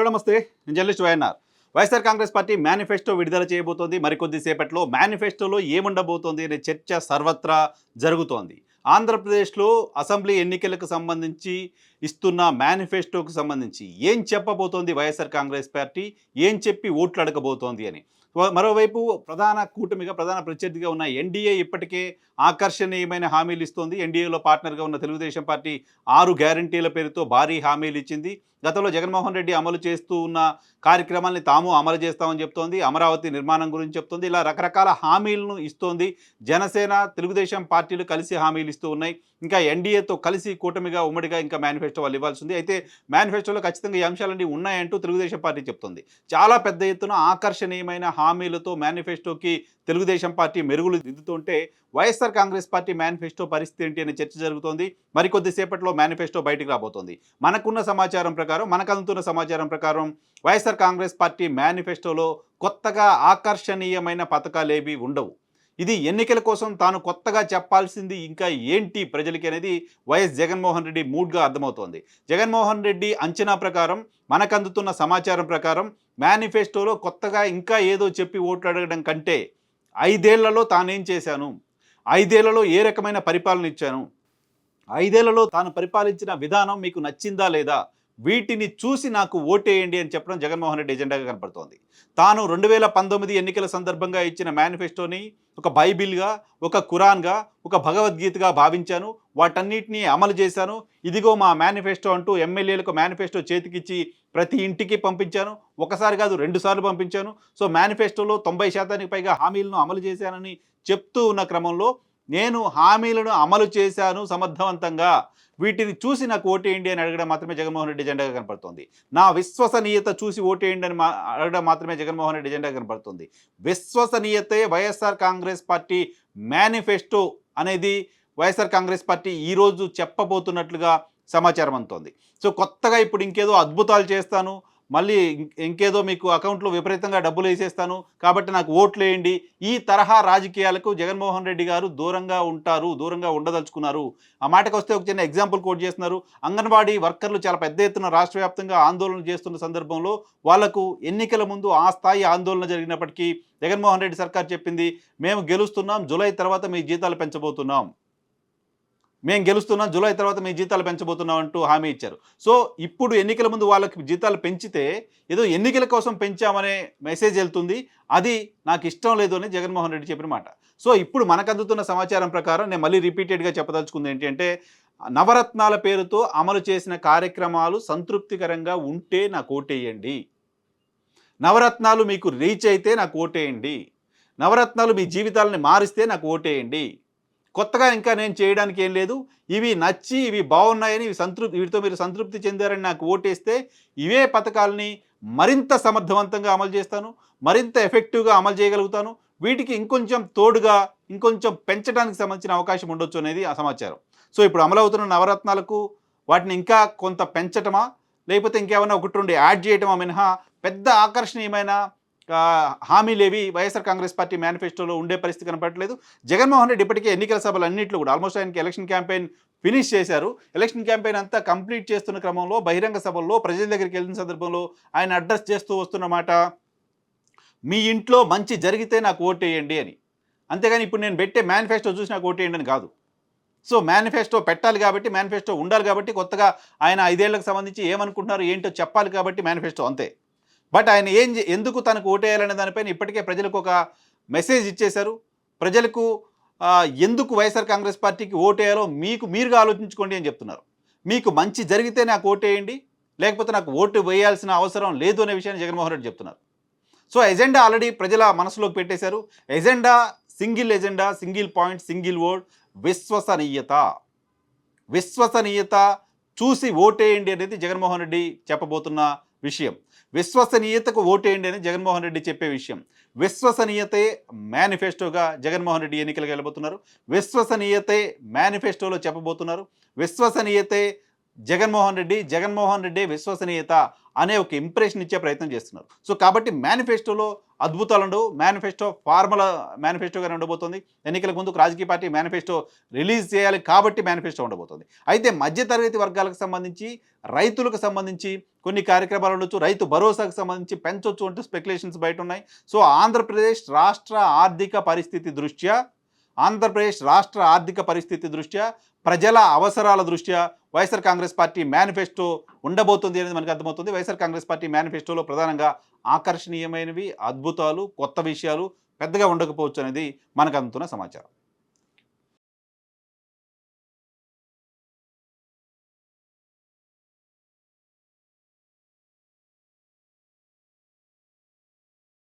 Hello నమస్తే. నేను journalist YNR. YSR Congress party manifesto విడుదల చేయబోతోంది. మరికొద్దిసేపట్లో మేనిఫెస్టోలో ఏముండబోతోంది అనే చర్చ సర్వత్రా జరుగుతోంది. ఆంధ్రప్రదేశ్లో అసెంబ్లీ ఎన్నికలకు సంబంధించి ఇస్తున్న మేనిఫెస్టోకు సంబంధించి ఏం చెప్పబోతోంది వైఎస్ఆర్ కాంగ్రెస్ పార్టీ? ఏం చెప్పి ఓట్లు అడగబోతోంది అని. మరోవైపు ప్రధాన కూటమిగా ప్రధాన ప్రత్యర్థిగా ఉన్న ఎన్డీఏ ఇప్పటికే ఆకర్షణీయమైన హామీలు ఇస్తోంది. ఎన్డీఏలో పార్ట్నర్గా ఉన్న తెలుగుదేశం పార్టీ ఆరు గ్యారంటీల పేరుతో భారీ హామీలు ఇచ్చింది. గతంలో జగన్మోహన్ రెడ్డి అమలు చేస్తూ ఉన్న కార్యక్రమాల్ని తాము అమలు చేస్తామని చెప్తోంది. అమరావతి నిర్మాణం గురించి చెప్తోంది. ఇలా రకరకాల హామీలను ఇస్తోంది. జనసేన తెలుగుదేశం పార్టీలు కలిసి హామీలు ఇస్తూ ఉన్నాయి. ఇంకా ఎన్డీఏతో కలిసి కూటమిగా ఉమ్మడిగా ఇంకా మేనిఫెస్టో వాళ్ళు ఇవ్వాల్సి ఉంది అయితే మేనిఫెస్టోలో ఖచ్చితంగా ఈ అంశాలన్నీ ఉన్నాయంటూ తెలుగుదేశం పార్టీ చెప్తుంది. చాలా పెద్ద ఎత్తున ఆకర్షణీయమైన హామీలతో మేనిఫెస్టోకి తెలుగుదేశం పార్టీ మెరుగులు దిద్దుతుంటే వైఎస్ఆర్ కాంగ్రెస్ పార్టీ మేనిఫెస్టో పరిస్థితి ఏంటి అనే చర్చ జరుగుతోంది. మరికొద్దిసేపట్లో మేనిఫెస్టో బయటికి రాబోతోంది. మనకున్న సమాచారం ప్రకారం మనకు అందుతున్న సమాచారం ప్రకారం వైఎస్ఆర్ కాంగ్రెస్ పార్టీ మేనిఫెస్టోలో కొత్తగా ఆకర్షణీయమైన పథకాలేవి ఉండవు. ఇది ఎన్నికల కోసం తాను కొత్తగా చెప్పాల్సింది ఇంకా ఏంటి ప్రజలకి అనేది వైఎస్ జగన్మోహన్ రెడ్డి మూడ్గా అర్థమవుతోంది. జగన్మోహన్ రెడ్డి అంచనా ప్రకారం మనకు అందుతున్న సమాచారం ప్రకారం మేనిఫెస్టోలో కొత్తగా ఇంకా ఏదో చెప్పి ఓట్లు అడగడం కంటే ఐదేళ్ళలో తానేం చేశాను? ఐదేళ్ళలో ఏ రకమైన పరిపాలన ఇచ్చాను? ఐదేళ్ళలో తాను పరిపాలించిన విధానం మీకు నచ్చిందా లేదా? వీటిని చూసి నాకు ఓటేయండి అని చెప్పడం జగన్మోహన్ రెడ్డి ఎజెండాగా కనపడుతోంది. తాను రెండు వేల పంతొమ్మిది ఎన్నికల సందర్భంగా ఇచ్చిన మేనిఫెస్టోని ఒక బైబిల్గా ఒక ఖురాన్గా ఒక భగవద్గీతగా భావించాను. వాటన్నిటినీ అమలు చేశాను. ఇదిగో మా మేనిఫెస్టో అంటూ ఎమ్మెల్యేలకు మేనిఫెస్టో చేతికిచ్చి ప్రతి ఇంటికి పంపించాను. ఒకసారి కాదు రెండుసార్లు పంపించాను. సో మేనిఫెస్టోలో తొంభై శాతానికి పైగా హామీలను అమలు చేశానని చెప్తూ ఉన్న క్రమంలో నేను హామీలను అమలు చేశాను సమర్థవంతంగా. వీటిని చూసి నాకు ఓటేయండి అని అడగడం మాత్రమే జగన్మోహన్ రెడ్డి ఎజెండాగా కనపడుతుంది. నా విశ్వసనీయత చూసి ఓటేయండి అని మా- అడగడం మాత్రమే జగన్మోహన్ రెడ్డి ఎజెండా కనపడుతుంది. విశ్వసనీయతే వైఎస్ఆర్ కాంగ్రెస్ పార్టీ మేనిఫెస్టో అనేది వైఎస్ఆర్ కాంగ్రెస్ పార్టీ ఈరోజు చెప్పబోతున్నట్లుగా సమాచారం అందుతోంది. సో కొత్తగా ఇప్పుడు ఇంకేదో అద్భుతాలు చేస్తాను. మళ్ళీ ఇంకేదో మీకు అకౌంట్లో విపరీతంగా డబ్బులు వేసేస్తాను కాబట్టి నాకు ఓట్లు వేయండి. ఈ తరహా రాజకీయాలకు జగన్మోహన్ రెడ్డి గారు దూరంగా ఉంటారు దూరంగా ఉండదలుచుకున్నారు. ఆ మాటకు వస్తే ఒక చిన్న ఎగ్జాంపుల్ కోట్ చేస్తున్నారు. అంగన్వాడీ వర్కర్లు చాలా పెద్ద ఎత్తున రాష్ట్ర వ్యాప్తంగా ఆందోళన చేస్తున్న సందర్భంలో వాళ్ళకు ఎన్నికల ముందు ఆ స్థాయి ఆందోళన జరిగినప్పటికీ జగన్మోహన్ రెడ్డి సర్కార్ చెప్పింది మేము గెలుస్తున్నాం జూలై తర్వాత మీ జీతాలు పెంచబోతున్నాం. మేము గెలుస్తున్నాం జూలై తర్వాత మీ జీతాలు పెంచబోతున్నాం అంటూ హామీ ఇచ్చారు. సో ఇప్పుడు ఎన్నికల ముందు వాళ్ళకి జీతాలు పెంచితే ఏదో ఎన్నికల కోసం పెంచామనే మెసేజ్ వెళ్తుంది. అది నాకు ఇష్టం లేదు అని జగన్మోహన్ రెడ్డి చెప్పిన మాట. సో ఇప్పుడు మనకు అందుతున్న సమాచారం ప్రకారం నేను మళ్ళీ రిపీటెడ్గా చెప్పదలుచుకుంది ఏంటంటే నవరత్నాల పేరుతో అమలు చేసిన కార్యక్రమాలు సంతృప్తికరంగా ఉంటే నాకు ఓటేయండి. నవరత్నాలు మీకు రీచ్ అయితే నాకు ఓటేయండి. నవరత్నాలు మీ జీవితాలని మారిస్తే నాకు ఓటేయండి. కొత్తగా ఇంకా నేను చేయడానికి ఏం లేదు. ఇవి నచ్చి ఇవి బాగున్నాయని ఇవి సంతృప్తి వీటితో మీరు సంతృప్తి చెందారని నాకు ఓటేస్తే ఇవే పథకాలని మరింత సమర్థవంతంగా అమలు చేస్తాను. మరింత ఎఫెక్టివ్గా అమలు చేయగలుగుతాను. వీటికి ఇంకొంచెం తోడుగా ఇంకొంచెం పెంచడానికి సంబంధించిన అవకాశం ఉండొచ్చు అనేది ఆ సమాచారం. సో ఇప్పుడు అమలవుతున్న నవరత్నాలకు వాటిని ఇంకా కొంత పెంచటమా? లేకపోతే ఇంకేమైనా ఒకటి రెండు యాడ్ చేయటమా మినహా? పెద్ద ఆకర్షణీయమైన హామీలేవి వైఎస్ఆర్ కాంగ్రెస్ పార్టీ మేనిఫెస్టోలో ఉండే పరిస్థితి కనపడలేదు జగన్మోహన్ రెడ్డి ఇప్పటికే ఎన్నికల సభలు అన్నింటిలో కూడా ఆల్మోస్ట్ ఆయనకి ఎలక్షన్ క్యాంపెయిన్ ఫినిష్ చేశారు. ఎలక్షన్ క్యాంపెయిన్ అంతా కంప్లీట్ చేస్తున్న క్రమంలో బహిరంగ సభల్లో ప్రజల దగ్గరికి వెళ్ళిన సందర్భంలో ఆయన అడ్రస్ చేస్తూ వస్తున్నమాట మీ ఇంట్లో మంచి జరిగితే నాకు ఓటేయండి అని. అంతేగాని ఇప్పుడు నేను పెట్టే మేనిఫెస్టో చూసి నాకు ఓటేయండి అని కాదు. సో మేనిఫెస్టో పెట్టాలి కాబట్టి మేనిఫెస్టో ఉండాలి కాబట్టి కొత్తగా ఆయన ఐదేళ్ళకు సంబంధించి ఏమనుకుంటున్నారు ఏంటో చెప్పాలి కాబట్టి మేనిఫెస్టో అంతే. బట్ ఆయన ఏం చే- ఎందుకు తనకు ఓటేయాలనే దానిపైన ఇప్పటికే ప్రజలకు ఒక మెసేజ్ ఇచ్చేశారు. ప్రజలకు ఎందుకు వైఎస్ఆర్ కాంగ్రెస్ పార్టీకి ఓటేయాలో మీకు మీరుగా ఆలోచించుకోండి అని చెప్తున్నారు. మీకు మంచి జరిగితే నాకు ఓటేయండి లేకపోతే నాకు ఓటు వేయాల్సిన అవసరం లేదు అనే విషయాన్ని జగన్మోహన్ రెడ్డి చెప్తున్నారు. సో ఎజెండా ఆల్రెడీ ప్రజల మనసులోకి పెట్టేశారు. Agenda single agenda single point single word విశ్వసనీయత. విశ్వసనీయత చూసి ఓటేయండి అనేది జగన్మోహన్ రెడ్డి చెప్పబోతున్న విషయం. విశ్వసనీయతకు ఓటేయండి అని జగన్మోహన్ రెడ్డి చెప్పే విషయం. విశ్వసనీయతే మేనిఫెస్టోగా జగన్మోహన్ రెడ్డి ఎన్నికలకు వెళ్ళబోతున్నారు విశ్వసనీయతే మేనిఫెస్టోలో చెప్పబోతున్నారు. విశ్వసనీయతే జగన్మోహన్ రెడ్డి జగన్మోహన్ రెడ్డి విశ్వసనీయత అనే ఒక ఇంప్రెషన్ ఇచ్చే ప్రయత్నం చేస్తున్నారు. సో కాబట్టి మేనిఫెస్టోలో అద్భుతాలు ఉండవు. మేనిఫెస్టో ఫార్ములా మేనిఫెస్టోగానే ఉండబోతుంది. ఎన్నికల ముందు రాజకీయ పార్టీ మేనిఫెస్టో రిలీజ్ చేయాలి కాబట్టి మేనిఫెస్టో ఉండబోతుంది. అయితే మధ్యతరగతి వర్గాలకు సంబంధించి రైతులకు సంబంధించి కొన్ని కార్యక్రమాలు ఉండొచ్చు. రైతు భరోసాకు సంబంధించి పెంచొచ్చు అంటూ స్పెక్యులేషన్స్ బయట ఉన్నాయి. సో ఆంధ్రప్రదేశ్ రాష్ట్ర ఆర్థిక పరిస్థితి దృష్ట్యా ఆంధ్రప్రదేశ్ రాష్ట్ర ఆర్థిక పరిస్థితి దృష్ట్యా ప్రజల అవసరాల దృష్ట్యా వైఎస్ఆర్ కాంగ్రెస్ పార్టీ మేనిఫెస్టో ఉండబోతుంది అనేది మనకు అర్థమవుతుంది. వైఎస్ఆర్ కాంగ్రెస్ పార్టీ మేనిఫెస్టోలో ప్రధానంగా ఆకర్షణీయమైనవి అద్భుతాలు కొత్త విషయాలు పెద్దగా ఉండకపోవచ్చు అనేది మనకు అందుతున్న సమాచారం.